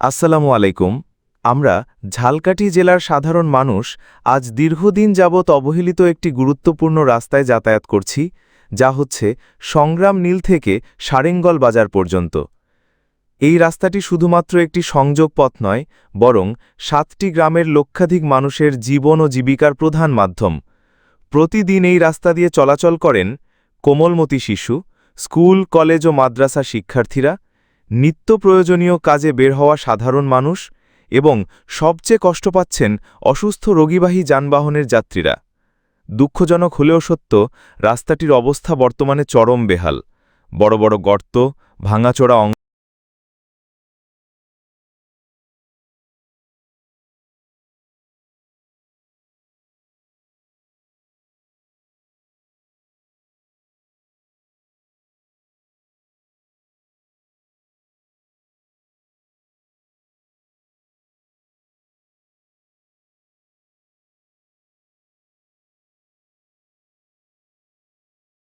আসসালামু আলাইকুম। আমরা ঝালকাঠি জেলার সাধারণ মানুষ আজ দীর্ঘদিন যাবৎ অবহেলিত একটি গুরুত্বপূর্ণ রাস্তায় যাতায়াত করছি, যা হচ্ছে সংগ্রাম নীল থেকে সারেঙ্গল বাজার পর্যন্ত। এই রাস্তাটি শুধুমাত্র একটি সংযোগ পথ নয়, বরং সাতটি গ্রামের লক্ষাধিক মানুষের জীবন ও জীবিকার প্রধান মাধ্যম। প্রতিদিন এই রাস্তা দিয়ে চলাচল করেন কোমলমতি শিশু, স্কুল, কলেজ ও মাদ্রাসা শিক্ষার্থীরা। নিত্য প্রয়োজনীয় কাজে বের হওয়া সাধারণ মানুষ এবং সবচেয়ে কষ্ট পাচ্ছেন অসুস্থ রোগীবাহী যানবাহনের যাত্রীরা। দুঃখজনক হলেও সত্য, রাস্তাটির অবস্থা বর্তমানে চরম বেহাল। বড় বড় গর্ত, ভাঙাচোরা